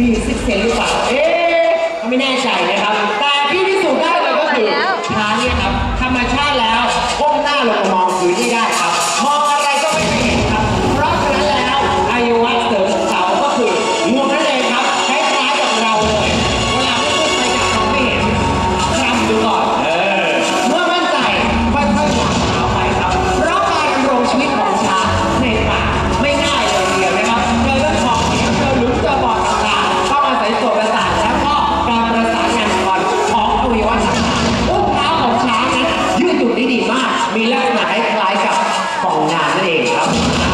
มีสิบเซนหรือเปล่า เอ๊ะไม่แน่ใจนะครับ Hey!